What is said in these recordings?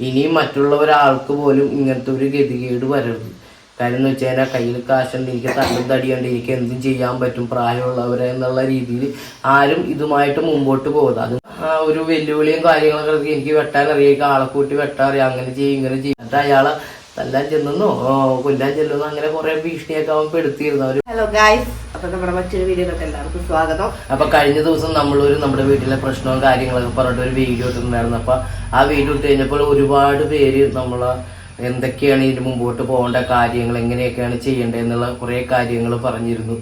ഇനിയും മറ്റുള്ള ഒരാൾക്ക് പോലും ഇങ്ങനത്തെ ഒരു ഗതികേട് വരരുത്. കാര്യം എന്ന് വെച്ച് കഴിഞ്ഞാൽ കയ്യിൽ കാശുണ്ട് എനിക്ക് തല്ലും തടിയുണ്ട് എനിക്ക് എന്തും ചെയ്യാൻ പറ്റും പ്രായമുള്ളവരെ എന്നുള്ള രീതിയിൽ ആരും ഇതുമായിട്ട് മുമ്പോട്ട് പോകുന്നത് അത് ഒരു വെല്ലുവിളിയും കാര്യങ്ങളൊക്കെ എനിക്ക് വെട്ടാൻ അറിയാം ആളെ കൂട്ടി വെട്ടാൻ അറിയാം അങ്ങനെ ചെയ്യും ഇങ്ങനെ ചെയ്യും. എന്നിട്ട് അയാളെ തല്ലാൻ കൊല്ലാൻ ചെല്ലുന്നു. അങ്ങനെ കുറെ ഭീഷണിയൊക്കെ അവൻ പെടുത്തിയിരുന്നു. അവർ ഹലോ ഗായ്സ് അപ്പൊ നമ്മുടെ മറ്റൊരു എല്ലാവർക്കും സ്വാഗതം. അപ്പൊ കഴിഞ്ഞ ദിവസം നമ്മളൊരു നമ്മുടെ വീട്ടിലെ പ്രശ്നവും കാര്യങ്ങളൊക്കെ പറഞ്ഞിട്ട് ഒരു വീഡിയോ ഇട്ടിട്ടുണ്ടായിരുന്നു. അപ്പൊ ആ വീഡിയോ ഇട്ട് കഴിഞ്ഞപ്പോൾ ഒരുപാട് പേര് നമ്മളെ എന്തൊക്കെയാണ് ഇതിന് മുമ്പോട്ട് പോകേണ്ട കാര്യങ്ങൾ എങ്ങനെയൊക്കെയാണ് ചെയ്യേണ്ടത് എന്നുള്ള കുറേ കാര്യങ്ങൾ പറഞ്ഞിരുന്നു.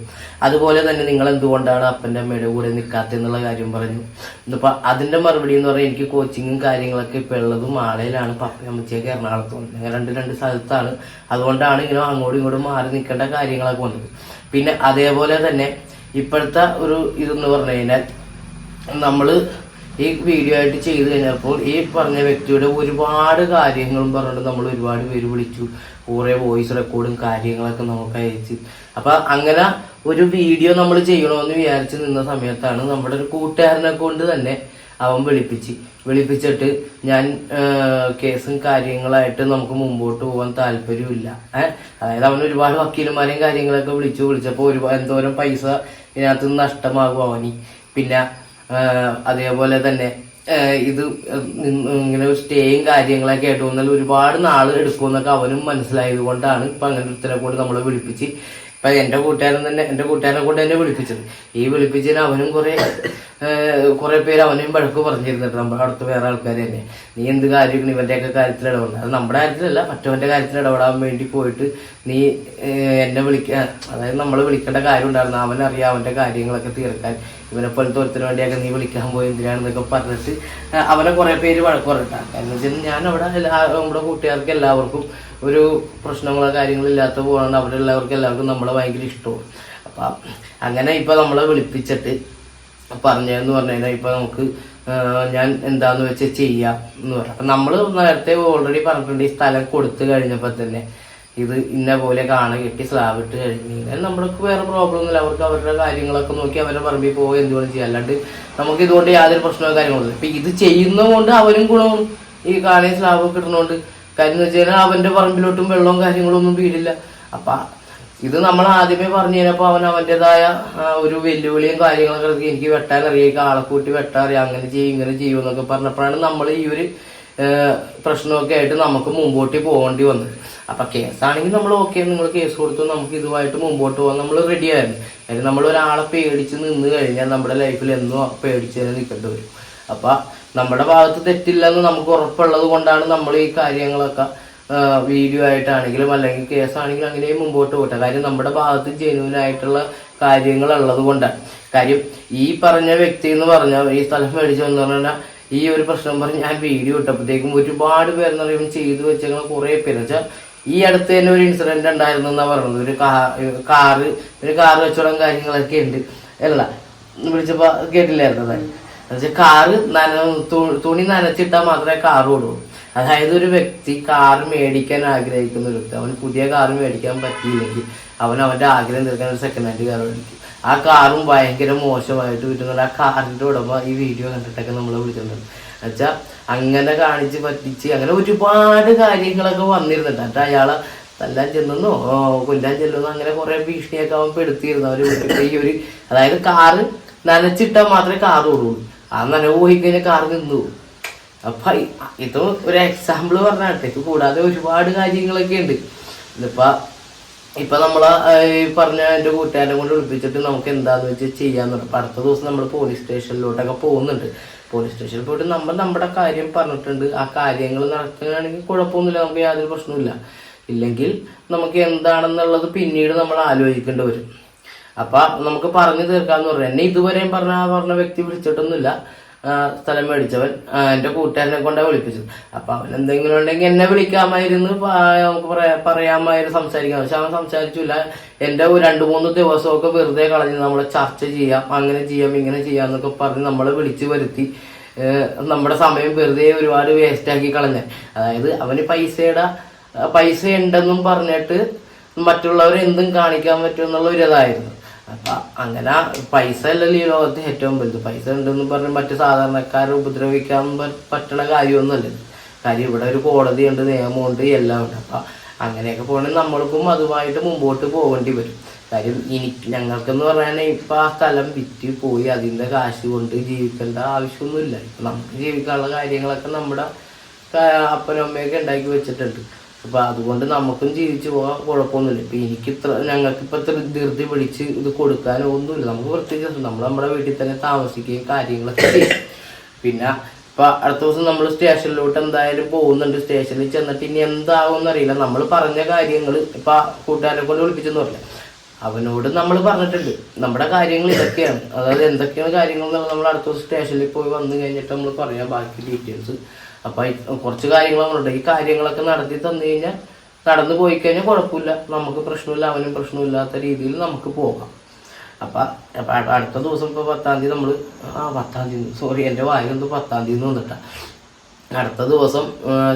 അതുപോലെ തന്നെ നിങ്ങൾ എന്തുകൊണ്ടാണ് അപ്പന്റെ അമ്മയുടെ കൂടെ നിൽക്കാത്തെന്നുള്ള കാര്യം പറഞ്ഞു. ഇന്നിപ്പോൾ അതിന്റെ മറുപടി എന്ന് പറഞ്ഞാൽ എനിക്ക് കോച്ചിങ്ങും കാര്യങ്ങളൊക്കെ ഇപ്പോൾ ഉള്ളതും മാളയിലാണ് പപ്പ അമ്മച്ചയൊക്കെ എറണാകുളത്തും അങ്ങനെ രണ്ട് രണ്ട് സ്ഥലത്താണ്. അതുകൊണ്ടാണ് ഇങ്ങനെ അങ്ങോട്ടും ഇങ്ങോട്ടും മാറി നിൽക്കേണ്ട കാര്യങ്ങളൊക്കെ വന്നത്. പിന്നെ അതേപോലെ തന്നെ ഇപ്പോഴത്തെ ഒരു ഇതെന്ന് പറഞ്ഞു കഴിഞ്ഞാൽ നമ്മൾ ഈ വീഡിയോ ആയിട്ട് ചെയ്തു കഴിഞ്ഞപ്പോൾ ഈ പറഞ്ഞ വ്യക്തിയുടെ ഒരുപാട് കാര്യങ്ങളും പറഞ്ഞിട്ട് നമ്മൾ ഒരുപാട് പേര് വിളിച്ചു. കുറേ വോയിസ് റെക്കോർഡും കാര്യങ്ങളൊക്കെ നമുക്ക് അയച്ച്. അപ്പൊ അങ്ങനെ ഒരു വീഡിയോ നമ്മൾ ചെയ്യണമെന്ന് വിചാരിച്ച് നിന്ന സമയത്താണ് നമ്മുടെ ഒരു കൂട്ടുകാരനെ കൊണ്ട് തന്നെ അവൻ വിളിപ്പിച്ച്. വിളിപ്പിച്ചിട്ട് ഞാൻ കേസും കാര്യങ്ങളായിട്ട് നമുക്ക് മുമ്പോട്ട് പോകാൻ താല്പര്യമില്ല. ഏഹ് അതായത് അവൻ ഒരുപാട് വക്കീലന്മാരെയും കാര്യങ്ങളൊക്കെ വിളിച്ചു. വിളിച്ചപ്പോൾ ഒരുപാട് എന്തോരം പൈസ ഇതിനകത്ത് നഷ്ടമാകും അവന്. പിന്നെ അതേപോലെ തന്നെ ഇത് ഇങ്ങനെ സ്റ്റേയും കാര്യങ്ങളൊക്കെ ആയിട്ട് വന്നാൽ ഒരുപാട് നാൾ എടുക്കുമെന്നൊക്കെ അവനും മനസ്സിലായത് കൊണ്ടാണ് ഇപ്പൊ അങ്ങനെ ഒരുത്തരെ കൂടെ നമ്മളെ വിളിപ്പിച്ച് ഇപ്പൊ എന്റെ കൂട്ടുകാരൻ തന്നെ എന്റെ കൂട്ടുകാരനെ കൊണ്ട് തന്നെ വിളിപ്പിച്ചത്. ഈ വിളിപ്പിച്ചതിന് അവനും കുറെ കുറെ പേര് അവനും വഴക്ക് പറഞ്ഞിരുന്നിട്ട് നമ്മുടെ അടുത്ത് വേറെ ആൾക്കാർ തന്നെ. നീ എന്ത് കാര്യം ഇവന്റെയൊക്കെ കാര്യത്തിൽ ഇടപെടണം? അത് നമ്മുടെ കാര്യത്തിലല്ല മറ്റവന്റെ കാര്യത്തിൽ ഇടപെടാൻ വേണ്ടി പോയിട്ട് നീ എന്നെ വിളിക്കാൻ അതായത് നമ്മൾ വിളിക്കേണ്ട കാര്യം ഉണ്ടായിരുന്നു അവനറിയാം അവന്റെ കാര്യങ്ങളൊക്കെ തീർക്കാൻ. ഇവനെ പോലത്തെ ഒരുത്തിന് വേണ്ടിയൊക്കെ നീ വിളിക്കാൻ പോയി എന്തിനാണെന്നൊക്കെ പറഞ്ഞിട്ട് അവനെ കുറെ പേര് വഴക്ക് പറഞ്ഞിട്ടാ. കാരണം വെച്ചാൽ ഞാൻ അവിടെ എല്ലാ നമ്മുടെ കൂട്ടുകാർക്ക് എല്ലാവർക്കും ഒരു പ്രശ്നങ്ങളോ കാര്യങ്ങളോ ഇല്ലാത്ത പോകണം അവിടെ എല്ലാവർക്കും എല്ലാവർക്കും നമ്മളെ ഭയങ്കര ഇഷ്ടവും. അപ്പൊ അങ്ങനെ ഇപ്പൊ നമ്മളെ വിളിപ്പിച്ചിട്ട് പറഞ്ഞതെന്ന് പറഞ്ഞു കഴിഞ്ഞാൽ ഇപ്പൊ നമുക്ക് ഞാൻ എന്താന്ന് വെച്ചാൽ ചെയ്യാം എന്ന് പറയാം അപ്പൊ നമ്മൾ നേരത്തെ ഓൾറെഡി പറഞ്ഞിട്ടുണ്ട് ഈ സ്ഥലം കൊടുത്തു കഴിഞ്ഞപ്പോ തന്നെ. ഇത് ഇന്ന പോലെ കാണുക കെട്ടി സ്ലാബ് ഇട്ട് കഴിഞ്ഞ് കഴിഞ്ഞാൽ നമ്മൾക്ക് വേറെ പ്രോബ്ലം ഒന്നുമില്ല. അവർക്ക് അവരുടെ കാര്യങ്ങളൊക്കെ നോക്കി അവരുടെ പറമ്പിൽ പോയി എന്തുകൊണ്ട് ചെയ്യാം. അല്ലാണ്ട് നമുക്ക് ഇതുകൊണ്ട് യാതൊരു പ്രശ്നമോ കാര്യങ്ങളോ ഇപ്പൊ ഇത് ചെയ്യുന്നതുകൊണ്ട് അവനും ഗുണവും. ഈ കാണി സ്ലാബ് ഇടുന്നതുകൊണ്ട് കാര്യം എന്ന് വെച്ച് കഴിഞ്ഞാൽ അവന്റെ പറമ്പിലോട്ടും വെള്ളവും കാര്യങ്ങളും ഒന്നും വീടില്ല. അപ്പൊ ഇത് നമ്മൾ ആദ്യമേ പറഞ്ഞു കഴിഞ്ഞപ്പോൾ അവൻ അവന്റെതായ ഒരു വെല്ലുവിളിയും കാര്യങ്ങളൊക്കെ എനിക്ക് വെട്ടാൻ അറിയാം ആളെ കൂട്ടി വെട്ടാൻ അറിയാം അങ്ങനെ ചെയ്യും ഇങ്ങനെ ചെയ്യും എന്നൊക്കെ പറഞ്ഞപ്പോഴാണ് നമ്മൾ ഈ ഒരു പ്രശ്നമൊക്കെ ആയിട്ട് നമുക്ക് മുമ്പോട്ട് പോകേണ്ടി വന്നത് അപ്പൊ കേസാണെങ്കിൽ നമ്മൾ ഓക്കെ നിങ്ങൾ കേസ് കൊടുത്തു നമുക്ക് ഇതുമായിട്ട് മുമ്പോട്ട് പോകാൻ നമ്മൾ റെഡി ആയിരുന്നു. കാര്യം നമ്മൾ ഒരാളെ പേടിച്ച് നിന്ന് കഴിഞ്ഞാൽ നമ്മുടെ ലൈഫിൽ എന്നും പേടിച്ച് തന്നെ നിൽക്കേണ്ടി വരും. അപ്പൊ നമ്മുടെ ഭാഗത്ത് തെറ്റില്ലെന്ന് നമുക്ക് ഉറപ്പുള്ളത് കൊണ്ടാണ് നമ്മൾ ഈ കാര്യങ്ങളൊക്കെ വീഡിയോ ആയിട്ടാണെങ്കിലും അല്ലെങ്കിൽ കേസാണെങ്കിലും അങ്ങനെ മുമ്പോട്ട് പോട്ടെ കാര്യം നമ്മുടെ ഭാഗത്ത് ജെന്യൂൻ ആയിട്ടുള്ള കാര്യങ്ങൾ ഉള്ളത് കൊണ്ടാണ്. കാര്യം ഈ പറഞ്ഞ വ്യക്തി എന്ന് പറഞ്ഞാൽ ഈ സ്ഥലം മേടിച്ചു എന്ന് പറഞ്ഞാൽ ഈ ഒരു പ്രശ്നം പറഞ്ഞ് ഞാൻ വീഡിയോ ഇട്ടപ്പോഴത്തേക്കും ഒരുപാട് പേരെന്ന് പറയുമ്പോൾ ചെയ്തു വെച്ച കുറേ പേര്. വെച്ചാൽ ഈ അടുത്ത് തന്നെ ഒരു ഇൻസിഡന്റ് ഉണ്ടായിരുന്നു എന്നാ പറഞ്ഞത്. ഒരു കാറ് ഒരു കാറ് വെച്ചോളം കാര്യങ്ങളൊക്കെ ഉണ്ട്. അല്ല വിളിച്ചപ്പോ കേട്ടില്ലായിരുന്നു എന്നുവെച്ചാൽ കാറ് നന തുണി നനച്ചിട്ടാൽ മാത്രമേ കാറ് ഓടുള്ളൂ. അതായത് ഒരു വ്യക്തി കാർ മേടിക്കാൻ ആഗ്രഹിക്കുന്ന ഒരു വ്യക്തി അവന് പുതിയ കാർ മേടിക്കാൻ പറ്റിയില്ലെങ്കിൽ അവൻ അവന്റെ ആഗ്രഹം തീർക്കാൻ ഒരു സെക്കൻഡ് ഹാൻഡ് കാർ മേടിക്കും. ആ കാറും ഭയങ്കര മോശമായിട്ട് വിറ്റുന്നത് ആ കാറിന്റെ ഉടമ ഈ വീഡിയോ കണ്ടിട്ടൊക്കെ നമ്മളെ വിളിക്കുന്നത് എന്നുവെച്ചാൽ അങ്ങനെ കാണിച്ച് പറ്റിച്ച് അങ്ങനെ ഒരുപാട് കാര്യങ്ങളൊക്കെ വന്നിരുന്നുണ്ട് എന്നിട്ട് അയാളെ തല്ലാൻ ചെന്നെന്നോ കൊല്ലാൻ ചെല്ലുന്നോ. അങ്ങനെ കുറെ ഭീഷണിയൊക്കെ അവൻ പെടുത്തിയിരുന്നു. വിട്ടിട്ട് ഈ ഒരു അതായത് കാറ് നനച്ചിട്ടാൽ മാത്രമേ കാറ് ഓടുള്ളൂ. ആ നനവ് പോയി കഴിഞ്ഞാൽ കാർ നിന്നു. അപ്പൊ ഇത് ഒരു എക്സാമ്പിൾ പറഞ്ഞാട്ടെ. കൂടാതെ ഒരുപാട് കാര്യങ്ങളൊക്കെ ഉണ്ട്. ഇതിപ്പോ ഇപ്പൊ നമ്മളെ ഈ പറഞ്ഞ എന്റെ കൂട്ടുകാരനെ കൊണ്ട് വിളിപ്പിച്ചിട്ട് നമുക്ക് എന്താന്ന് വെച്ചാൽ ചെയ്യാന്ന് പറഞ്ഞു. അടുത്ത ദിവസം നമ്മൾ പോലീസ് സ്റ്റേഷനിലോട്ടൊക്കെ പോകുന്നുണ്ട്. പോലീസ് സ്റ്റേഷനിൽ പോയിട്ട് നമ്മൾ നമ്മുടെ കാര്യം പറഞ്ഞിട്ടുണ്ട്. ആ കാര്യങ്ങൾ നടക്കുകയാണെങ്കിൽ കുഴപ്പമൊന്നുമില്ല. നമുക്ക് യാതൊരു പ്രശ്നവുമില്ല. ഇല്ലെങ്കിൽ നമുക്ക് എന്താണെന്നുള്ളത് പിന്നീട് നമ്മൾ ആലോചിക്കേണ്ടി വരും. അപ്പൊ നമുക്ക് പറഞ്ഞു തീർക്കാന്ന് പറഞ്ഞു എന്നെ ഇതുവരെയും പറഞ്ഞ ആ പറഞ്ഞ വ്യക്തി വിളിച്ചിട്ടൊന്നുമില്ല. സ്ഥലം മേടിച്ചവൻ എന്റെ കൂട്ടുകാരനെ കൊണ്ട് വിളിപ്പിച്ചത്. അപ്പൊ അവൻ എന്തെങ്കിലും ഉണ്ടെങ്കിൽ എന്നെ വിളിക്കാമായിരുന്നു നമുക്ക് പറയാ- പറയാമായിരുന്നു സംസാരിക്കാം. പക്ഷെ അവൻ സംസാരിച്ചില്ല. ഒരു രണ്ടു മൂന്ന് ദിവസമൊക്കെ വെറുതെ കളഞ്ഞു നമ്മളെ ചർച്ച ചെയ്യാം അങ്ങനെ ചെയ്യാം ഇങ്ങനെ ചെയ്യാം എന്നൊക്കെ പറഞ്ഞ് നമ്മളെ വിളിച്ചു വരുത്തി. നമ്മുടെ സമയം വെറുതെ ഒരുപാട് വേസ്റ്റ് ആക്കി കളഞ്ഞ. അതായത് അവന് പൈസയുടെ പൈസ ഉണ്ടെന്നും പറഞ്ഞിട്ട് മറ്റുള്ളവരെ എന്തും കാണിക്കാൻ പറ്റും എന്നുള്ള ഒരു ഇതായിരുന്നു. അപ്പൊ അങ്ങനെ പൈസ അല്ലല്ലോ ഈ ലോകത്ത് ഏറ്റവും വലുത്. പൈസ ഉണ്ടെന്ന് പറഞ്ഞ് മറ്റു സാധാരണക്കാരെ ഉപദ്രവിക്കാൻ പറ്റണ കാര്യമൊന്നുമല്ല. കാര്യം ഇവിടെ ഒരു കോടതിയുണ്ട് നിയമമുണ്ട് എല്ലാം ഉണ്ട്. അപ്പം അങ്ങനെയൊക്കെ പോകണമെങ്കിൽ നമ്മൾക്കും അതുമായിട്ട് മുമ്പോട്ട് പോകേണ്ടി വരും. കാര്യം ഇനി ഞങ്ങൾക്കെന്ന് പറയാൻ ഇപ്പം ആ സ്ഥലം വിറ്റ് പോയി അതിന്റെ കാശ് കൊണ്ട് ജീവിക്കേണ്ട ആവശ്യമൊന്നുമില്ല. ഇപ്പം നമുക്ക് ജീവിക്കാനുള്ള കാര്യങ്ങളൊക്കെ നമ്മുടെ അപ്പനമ്മയൊക്കെ ഉണ്ടാക്കി വെച്ചിട്ടുണ്ട്. അപ്പൊ അതുകൊണ്ട് നമുക്കും ജീവിച്ചു പോകാൻ കുഴപ്പമൊന്നുമില്ല. ഇപ്പൊ എനിക്ക് ഇത്ര ഞങ്ങൾക്ക് ഇപ്പൊ ഇത്ര ധൃതി പിടിച്ച് ഇത് കൊടുക്കാനോ ഒന്നുമില്ല. നമുക്ക് പ്രത്യേകിച്ച് നമ്മൾ നമ്മുടെ വീട്ടിൽ തന്നെ താമസിക്കുകയും കാര്യങ്ങളൊക്കെ ചെയ്യും. പിന്നെ ഇപ്പൊ അടുത്ത ദിവസം നമ്മൾ സ്റ്റേഷനിലോട്ട് എന്തായാലും പോകുന്നുണ്ട്. സ്റ്റേഷനിൽ ചെന്നിട്ട് ഇനി എന്താവും അറിയില്ല. നമ്മൾ പറഞ്ഞ കാര്യങ്ങൾ ഇപ്പൊ കൂട്ടുകാരെ കൊണ്ട് വിളിപ്പിച്ചെന്ന് പറഞ്ഞില്ല. അവനോട് നമ്മൾ പറഞ്ഞിട്ടുണ്ട്. നമ്മുടെ കാര്യങ്ങൾ ഇതൊക്കെയാണ്. അതായത് എന്തൊക്കെയാണ് കാര്യങ്ങൾ നമ്മൾ അടുത്ത ദിവസം സ്റ്റേഷനിൽ പോയി വന്നു കഴിഞ്ഞിട്ട് നമ്മൾ പറയാം ബാക്കി ഡീറ്റെയിൽസ് അപ്പൊ കുറച്ച് കാര്യങ്ങൾ അവരുടെ ഈ കാര്യങ്ങളൊക്കെ നടത്തി തന്നു കഴിഞ്ഞാൽ നടന്നു പോയി കഴിഞ്ഞാൽ കുഴപ്പമില്ല. നമുക്ക് പ്രശ്നമില്ല അവനും പ്രശ്നമില്ലാത്ത രീതിയിൽ നമുക്ക് പോകാം. അപ്പൊ അടുത്ത ദിവസം ഇപ്പൊ പത്താം തീയതി നമ്മൾ ആ പത്താം തീയതി. സോറി എന്റെ വായിലെന്തോ പത്താം തീയതി വന്നിട്ട. അടുത്ത ദിവസം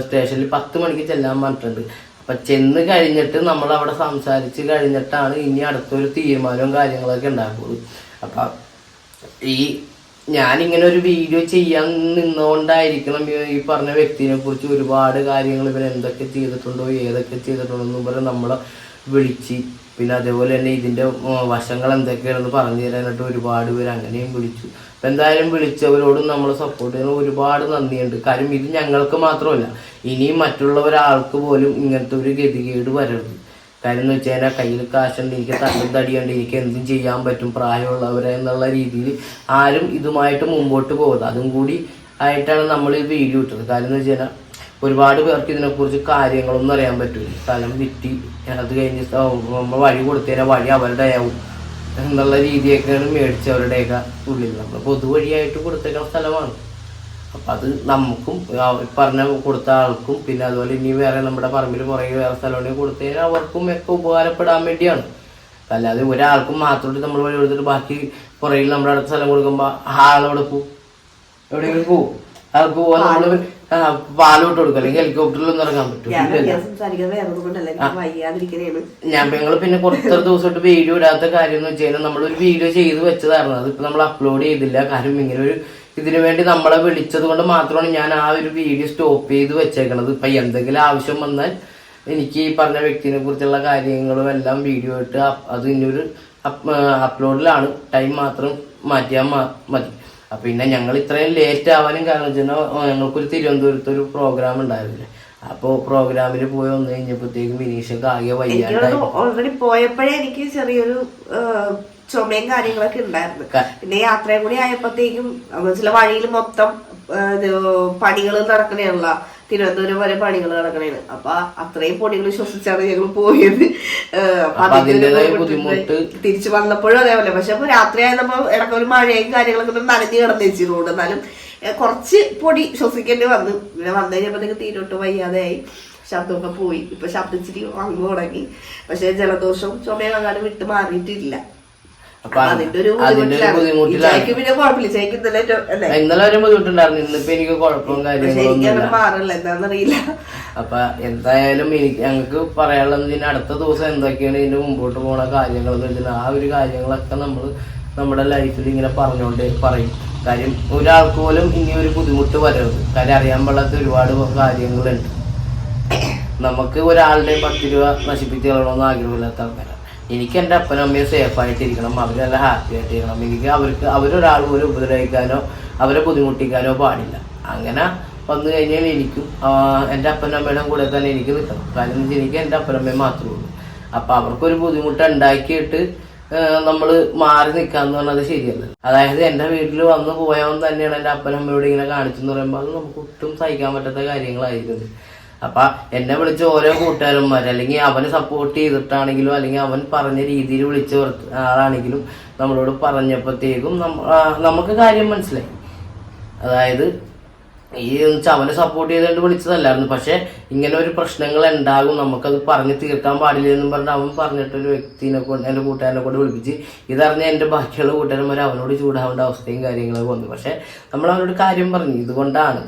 സ്റ്റേഷനിൽ പത്ത് മണിക്ക് ചെല്ലാൻ പറഞ്ഞിട്ടുണ്ട്. അപ്പൊ ചെന്ന് കഴിഞ്ഞിട്ട് നമ്മൾ അവിടെ സംസാരിച്ച് കഴിഞ്ഞിട്ടാണ് ഇനി അടുത്തൊരു തീരുമാനവും കാര്യങ്ങളൊക്കെ ഉണ്ടാക്കുള്ളൂ അപ്പൊ ഈ ഞാനിങ്ങനെ ഒരു വീഡിയോ ചെയ്യാൻ നിന്നുകൊണ്ടായിരിക്കണം ഈ- പറഞ്ഞ വ്യക്തിനെ കുറിച്ച് ഒരുപാട് കാര്യങ്ങൾ ഇവർ എന്തൊക്കെ ചെയ്തിട്ടുണ്ടോ ഏതൊക്കെ ചെയ്തിട്ടുണ്ടോ എന്നും പറഞ്ഞ് നമ്മളെ വിളിച്ച് പിന്നെ അതേപോലെ തന്നെ ഇതിന്റെ ഉം, വശങ്ങൾ എന്തൊക്കെയാണെന്ന് പറഞ്ഞു തരാനായിട്ട് ഒരുപാട് പേര് അങ്ങനെയും വിളിച്ചു. അപ്പൊ എന്തായാലും വിളിച്ചവരോടും നമ്മൾ സപ്പോർട്ട് ചെയ്യുന്ന ഒരുപാട് നന്ദിയുണ്ട്. കാര്യം ഇത് ഞങ്ങൾക്ക് മാത്രമല്ല ഇനിയും മറ്റുള്ളവരാൾക്ക് പോലും ഇങ്ങനത്തെ ഒരു ഗതികേട് വരരുത്. കാര്യം എന്ന് വെച്ച് കഴിഞ്ഞാൽ കയ്യിൽ കാശുണ്ട് എനിക്ക് തല്ലും തടിയുണ്ട് എനിക്ക് എന്തും ചെയ്യാൻ പറ്റും പ്രായമുള്ളവരെ എന്നുള്ള രീതിയിൽ ആരും ഇതുമായിട്ട് മുമ്പോട്ട് പോകുന്നത് അതും കൂടി ആയിട്ടാണ് നമ്മൾ ഈ വീഡിയോ ഇട്ടത്. കാര്യം എന്ന് വെച്ച് കഴിഞ്ഞാൽ ഒരുപാട് പേർക്ക് ഇതിനെക്കുറിച്ച് കാര്യങ്ങളൊന്നും അറിയാൻ പറ്റില്ല സ്ഥലം വിറ്റി അത് കഴിഞ്ഞ് നമ്മൾ വഴി കൊടുത്തതിനെ വഴി അവരുടെ ആവും എന്നുള്ള രീതിയൊക്കെയാണ് മേടിച്ചവരുടെയൊക്കെ ഉള്ളിൽ നമ്മൾ പൊതുവഴിയായിട്ട് കൊടുത്തേക്കുന്ന സ്ഥലമാണ്. അപ്പം അത് നമുക്കും പറഞ്ഞ കൊടുത്ത ആൾക്കും പിന്നെ അതുപോലെ ഇനി വേറെ നമ്മുടെ പറമ്പിൽ പുറകെ വേറെ സ്ഥലമുണ്ടെങ്കിൽ കഴിഞ്ഞാൽ അവർക്കും ഒക്കെ ഉപകാരപ്പെടാൻ വേണ്ടിയാണ്. അല്ലാതെ ഒരാൾക്കും മാത്രമായിട്ട് നമ്മൾ വഴി കൊടുത്തിട്ട് ബാക്കി പുറകിൽ നമ്മുടെ അടുത്ത സ്ഥലം കൊടുക്കുമ്പോൾ ആളവിടെ പോവും? എവിടെയെങ്കിലും പോവും. ആൾക്ക് പോവാൻ നമ്മൾ പാലോട്ട് കൊടുക്കും. അല്ലെങ്കിൽ ഹെലികോപ്റ്ററിലൊന്നും ഇറങ്ങാൻ പറ്റും. ഞാൻ ഞങ്ങൾ പിന്നെ കുറച്ചൊരു ദിവസമായിട്ട് വീഡിയോ ഇടാത്ത കാര്യം എന്ന് വെച്ച് കഴിഞ്ഞാൽ നമ്മളൊരു വീഡിയോ ചെയ്ത് വെച്ചതായിരുന്നു. അതിപ്പോ നമ്മൾ അപ്ലോഡ് ചെയ്തില്ല. കാര്യം ഇങ്ങനെ ഒരു ഇതിനു വേണ്ടി നമ്മളെ വിളിച്ചത് കൊണ്ട് മാത്രമാണ് ഞാൻ ആ ഒരു വീഡിയോ സ്റ്റോപ്പ് ചെയ്ത് വെച്ചേക്കണത്. ഇപ്പൊ എന്തെങ്കിലും ആവശ്യം വന്നാൽ എനിക്ക് ഈ പറഞ്ഞ വ്യക്തിനെ കുറിച്ചുള്ള കാര്യങ്ങളും എല്ലാം വീഡിയോ ഇട്ട് അത് ഇനിയൊരു അപ്ലോഡിലാണ് ടൈം മാത്രം മാറ്റിയാൽ മതി. അപ്പൊ പിന്നെ ഞങ്ങൾ ഇത്രയും ലേറ്റ് ആവാനും കാരണം വെച്ചാൽ ഞങ്ങൾക്കൊരു തിരുവനന്തപുരത്ത് ഒരു പ്രോഗ്രാം ഉണ്ടായിരുന്നില്ലേ? അപ്പോ പ്രോഗ്രാമിൽ പോയി വന്നു കഴിഞ്ഞപ്പോഴത്തേക്കും വിനീഷ് ആകെ വയ്യാണ്ടായി. ഓൾറെഡി പോയപ്പോഴേ എനിക്ക് ചെറിയൊരു ചുമയും കാര്യങ്ങളൊക്കെ ഉണ്ടായിരുന്നു. പിന്നെ യാത്രയും കൂടി ആയപ്പോഴത്തേക്കും ചില വഴിയിൽ മൊത്തം പണികൾ നടക്കണേയുള്ള തിരുവനന്തപുരം വരെ പണികൾ നടക്കണേണ്. അപ്പൊ അത്രയും പൊടികൾ ശ്വസിച്ചാണ് ഞങ്ങൾ പോയത്. ബുദ്ധിമുട്ട് തിരിച്ചു വന്നപ്പോഴും അതേപോലെ. പക്ഷെ അപ്പൊ രാത്രി ആയപ്പോ ഇടയ്ക്ക് ഒരു മഴയും കാര്യങ്ങളൊക്കെ നനഞ്ഞു കിടന്നു റോഡ് എന്നാലും കുറച്ച് പൊടി ശ്വസിക്കേണ്ടി വന്നു. പിന്നെ വന്നു കഴിഞ്ഞപ്പോഴത്തേക്ക് തീരോട്ട് വയ്യാതെയായി. ശബ്ദമൊക്കെ പോയി. ഇപ്പൊ ശബ്ദിച്ചിട്ട് വന്നു തുടങ്ങി പക്ഷെ ജലദോഷവും ചുമയും അങ്ങനെ വിട്ട് മാറിയിട്ടില്ല. അപ്പൊ അതിന്റെ ഒരു ബുദ്ധിമുട്ടിലാണ് പിന്നെ കുഴപ്പമില്ല. ചേക്ക് ഇന്നലെ ഇന്നലെ ഒരു ബുദ്ധിമുട്ടുണ്ടായിരുന്നു. ഇന്നിപ്പോ എനിക്ക് കുഴപ്പവും കാര്യങ്ങളൊന്നും മാറില്ല എന്താണെന്നറിയില്ല അപ്പൊ എന്തായാലും എനിക്ക് ഞങ്ങൾക്ക് പറയാനുള്ളത് ഇനി അടുത്ത ദിവസം എന്തൊക്കെയാണ് ഇതിന്റെ മുമ്പോട്ട് പോണ കാര്യങ്ങൾ എന്ന് വെച്ചാൽ ആ ഒരു കാര്യങ്ങളൊക്കെ നമ്മൾ നമ്മുടെ ലൈഫിൽ ഇങ്ങനെ പറഞ്ഞുകൊണ്ട് പറയും. കാര്യം ഒരാൾക്ക് പോലും ഇനി ഒരു ബുദ്ധിമുട്ട് വരരുത്. കാര്യം അറിയാൻ പാടാത്ത ഒരുപാട് കാര്യങ്ങളുണ്ട്. നമുക്ക് ഒരാളുടെ പത്ത് രൂപ നശിപ്പിച്ച് കളയണമെന്ന് ആഗ്രഹമില്ലാത്ത ആൾക്കാരാണ്. എനിക്ക് എന്റെ അപ്പനും അമ്മയും സേഫ് ആയിട്ടിരിക്കണം. അവരെല്ലാം ഹാപ്പി ആയിട്ടിരിക്കണം. എനിക്ക് അവർക്ക് അവരൊരാൾ പോലും ഉപദ്രവിക്കാനോ അവരെ ബുദ്ധിമുട്ടിക്കാനോ പാടില്ല. അങ്ങനെ വന്നു കഴിഞ്ഞാൽ എനിക്കും എന്റെ അപ്പനും അമ്മയുടെ കൂടെ തന്നെ എനിക്ക് നിൽക്കണം. കാരണം എനിക്ക് എന്റെ അപ്പനമ്മയും മാത്രമേ ഉള്ളൂ. അപ്പം അവർക്കൊരു ബുദ്ധിമുട്ട് ഉണ്ടാക്കിയിട്ട് നമ്മൾ മാറി നിൽക്കാന്ന് പറഞ്ഞത് ശരിയല്ല. അതായത് എന്റെ വീട്ടിൽ വന്ന് പോയവൻ തന്നെയാണ് എന്റെ അപ്പനമ്മയോട് ഇങ്ങനെ കാണിച്ചെന്ന് പറയുമ്പോൾ അത് നമുക്ക് ഒട്ടും സഹിക്കാൻ പറ്റാത്ത കാര്യങ്ങളായിരുന്നു അപ്പൊ എന്നെ വിളിച്ച ഓരോ കൂട്ടുകാരന്മാർ അല്ലെങ്കിൽ അവനെ സപ്പോർട്ട് ചെയ്തിട്ടാണെങ്കിലും അല്ലെങ്കിൽ അവൻ പറഞ്ഞ രീതിയിൽ വിളിച്ച ഒരു ആളാണെങ്കിലും നമ്മളോട് പറഞ്ഞപ്പോഴത്തേക്കും നമുക്ക് കാര്യം മനസ്സിലായി. അതായത് ഈ അവനെ സപ്പോർട്ട് ചെയ്തുകൊണ്ട് വിളിച്ചതല്ലായിരുന്നു. പക്ഷെ ഇങ്ങനെ ഒരു പ്രശ്നങ്ങൾ ഉണ്ടാകും നമുക്കത് പറഞ്ഞ് തീർക്കാൻ പാടില്ല എന്നും പറഞ്ഞ് അവൻ പറഞ്ഞിട്ടൊരു വ്യക്തിനെ കൊണ്ട് എന്റെ കൂട്ടുകാരനെ കൊണ്ട് വിളിപ്പിച്ച് ഇതറിഞ്ഞ എന്റെ ബാക്കിയുള്ള കൂട്ടുകാരന്മാർ അവനോട് ചൂടാവേണ്ട അവസ്ഥയും കാര്യങ്ങളൊക്കെ വന്നു. പക്ഷെ നമ്മൾ അവനോട് കാര്യം പറഞ്ഞു ഇതുകൊണ്ടാണ്.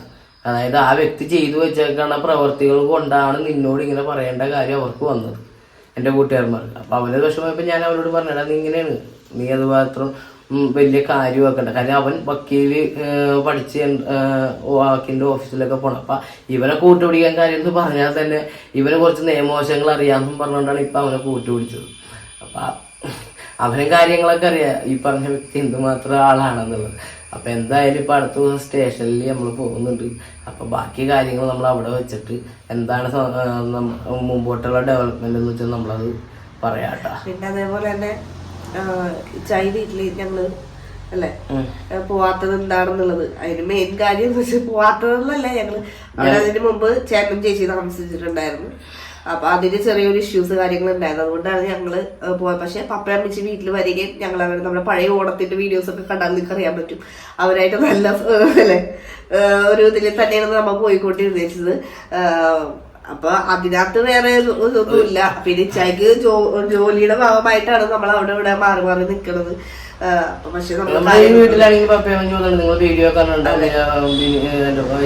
അതായത് ആ വ്യക്തി ചെയ്തു വെച്ചേക്കുന്ന പ്രവർത്തികൾ കൊണ്ടാണ് നിന്നോട് ഇങ്ങനെ പറയേണ്ട കാര്യം അവർക്ക് വന്നത് എന്റെ കൂട്ടുകാരന്മാർക്ക്. അപ്പൊ അവന് വിഷമമായപ്പോൾ ഞാൻ അവരോട് പറഞ്ഞടാ നീ ഇങ്ങനെയാണ്. നീ അത് മാത്രം വലിയ കാര്യമാക്കണ്ട കാരണം അവൻ വക്കീൽ ഏഹ്, പഠിച്ച് വാക്കിന്റെ ഓഫീസിലൊക്കെ പോണം. അപ്പൊ ഇവനെ കൂട്ടുപിടിക്കാൻ കാര്യം എന്ന് പറഞ്ഞാൽ തന്നെ ഇവനെ കുറച്ച് നിയമവശങ്ങൾ അറിയാമെന്നും പറഞ്ഞുകൊണ്ടാണ് ഇപ്പൊ അവനെ കൂട്ടുപിടിച്ചത്. അപ്പൊ അവനും കാര്യങ്ങളൊക്കെ അറിയാം. ഈ പറഞ്ഞ വ്യക്തി എന്തുമാത്രം ആളാണെന്നുള്ളത്. അപ്പൊ എന്തായാലും ഇപ്പൊ അടുത്ത ദിവസം സ്റ്റേഷനിൽ നമ്മൾ പോകുന്നുണ്ട്. അപ്പൊ ബാക്കി കാര്യങ്ങൾ നമ്മൾ അവിടെ വെച്ചിട്ട് എന്താണ് മുമ്പോട്ടുള്ള ഡെവലപ്മെന്റ് എന്ന് വെച്ചാൽ നമ്മളത് പറയാട്ടോ. പിന്നെ അതേപോലെ തന്നെ ചൈനയിലെ ഞങ്ങൾ ഞങ്ങൾ അല്ലേ? പോവാത്തത് എന്താണെന്നുള്ളത്. അതിന് മെയിൻ കാര്യം എന്ന് വെച്ചാൽ പോവാത്തതെന്നല്ല ഞങ്ങൾ. അതിന് മുമ്പ് ചേട്ടനും ചേച്ചി താമസിച്ചിട്ടുണ്ടായിരുന്നു. അപ്പൊ അതിന് ചെറിയൊരു ഇഷ്യൂസ് കാര്യങ്ങൾ ഉണ്ടായിരുന്നു അതുകൊണ്ടാണ് ഞങ്ങൾ പോയത്. പക്ഷെ പപ്പയും അമ്മച്ചി വീട്ടിൽ വരികയും ഞങ്ങൾ അവർ നമ്മുടെ പഴയ ഓണത്തിന്റെ വീഡിയോസ് ഒക്കെ കണ്ടാൽ നിങ്ങൾക്ക് അറിയാൻ പറ്റും. അവരായിട്ട് നല്ല അല്ലെ? ഒരു ഇതിൽ തന്നെയാണ് നമ്മൾ പോയിക്കൊണ്ടിരുന്നത്. അപ്പൊ അതിനകത്ത് വേറെ ഒന്നുമില്ല പിന്നെ ഇച്ചായിക്ക് ജോ ജോലിയുടെ ഭാഗമായിട്ടാണ് നമ്മൾ അവിടെ ഇവിടെ മാറി മാറി നിൽക്കുന്നത്. പക്ഷെ വീട്ടിലാണെങ്കിൽ പപ്പയമ്മ ചോദിച്ചു നിങ്ങൾ വീഡിയോ കാണണ്ട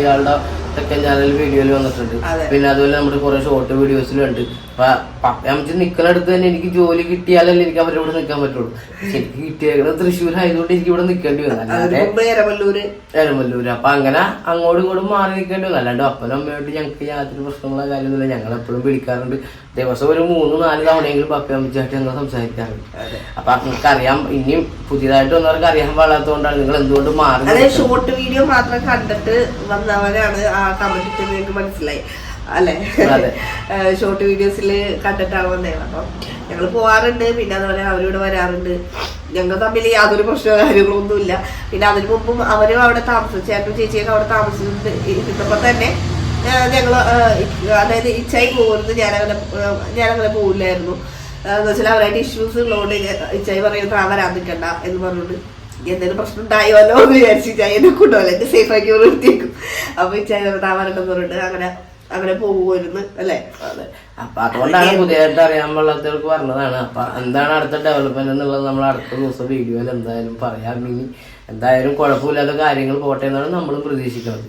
ഇയാളുടെ സെക്കൻഡ് ചാനൽ വീഡിയോയിൽ വന്നിട്ടുണ്ട്. പിന്നെ അതുപോലെ നമ്മുടെ കുറെ ഷോർട്ട് വീഡിയോസിലുണ്ട് അപ്പൊ പപ്പയമ്മച്ച് അടുത്ത് തന്നെ എനിക്ക് ജോലി കിട്ടിയാലല്ലേ എനിക്ക് അവരുടെ ഇവിടെ നിൽക്കാൻ പറ്റുള്ളൂ. എനിക്ക് കിട്ടിയത് തൃശ്ശൂർ ആയതുകൊണ്ട് എനിക്ക് ഇവിടെ നിൽക്കേണ്ടി വന്നു അല്ലാതെ എരമല്ലൂര്. എരമല്ലൂര്. അപ്പൊ അങ്ങനെ അങ്ങോട്ടും ഇങ്ങോട്ടും മാറി നിൽക്കേണ്ടി വന്നു അല്ലാണ്ട് അപ്പനും അമ്മയായിട്ട് ഞങ്ങൾക്ക് യാതൊരു പ്രശ്നങ്ങളോ കാര്യമൊന്നുമില്ല ഞങ്ങൾ എപ്പോഴും വിളിക്കാറുണ്ട് ദിവസം ഒരു മൂന്ന് നാല് തവണയെങ്കിലും പപ്പയമ്മച്ചായിട്ട് ഞങ്ങൾ സംസാരിക്കാറുണ്ട്. അപ്പൊ നിങ്ങൾക്ക് അറിയാം ഇനിയും പുതിയതായിട്ട് വന്നവർക്ക് അറിയാൻ പാടാത്തതുകൊണ്ടാണ് നിങ്ങൾ എന്തുകൊണ്ട് മാറി ഷോർട്ട് വീഡിയോ മാത്രം കണ്ടിട്ട് വന്നവരാണ് ആ കമന്റ് എനിക്ക് മനസ്സിലായി. അല്ലെ? ഷോർട്ട് വീഡിയോസിൽ കണ്ടിട്ടാവുന്നേ. അപ്പം ഞങ്ങൾ പോവാറുണ്ട്. പിന്നെ അതുപോലെ അവരിവിടെ വരാറുണ്ട്. ഞങ്ങൾ തമ്മിൽ യാതൊരു പ്രശ്നമോ കാര്യങ്ങളൊന്നുമില്ല പിന്നെ അതിനു മുമ്പും അവരും അവിടെ താമസിച്ചു. ചേട്ടനും ചേച്ചിയൊക്കെ അവിടെ താമസിച്ചിട്ട് ഇരുന്നപ്പോ തന്നെ ഞങ്ങൾ അതായത് ഇച്ചായി പോകുന്നത് ഞാനങ്ങനെ ഞാനങ്ങനെ പോകില്ലായിരുന്നു എന്ന് വെച്ചാൽ അവരായിട്ട് ഇഷ്യൂസ് ഉള്ളതുകൊണ്ട് ഇച്ചായി പറയുന്നത് ആ വരാൻ നിൽക്കണ്ട എന്ന് പറഞ്ഞുകൊണ്ട് എന്തെങ്കിലും പ്രശ്നം ഉണ്ടായോലോ എന്ന് വിചാരിച്ച് എന്നെ കൊണ്ടുപോലെ എന്നെ സേഫ് ആക്കി നിർത്തിയേക്കും. അപ്പൊ ഈ ചായ വരണ്ടെന്ന് പറഞ്ഞിട്ട് അങ്ങനെ അങ്ങനെ പോകുമായിരുന്നു അല്ലേ? അപ്പൊ അതുകൊണ്ടാണ് പുതിയതായിട്ട് അറിയാൻ പാടാത്തവർക്ക് പറഞ്ഞതാണ്. അപ്പൊ എന്താണ് അടുത്ത ഡെവലപ്മെന്റ് എന്നുള്ളത് നമ്മൾ അടുത്ത ദിവസം വീഡിയോയിൽ എന്തായാലും പറയാം. ഇനി എന്തായാലും കുഴപ്പമില്ലാത്ത കാര്യങ്ങൾ പോട്ടെ എന്നാണ് നമ്മൾ പ്രതീക്ഷിക്കുന്നത്.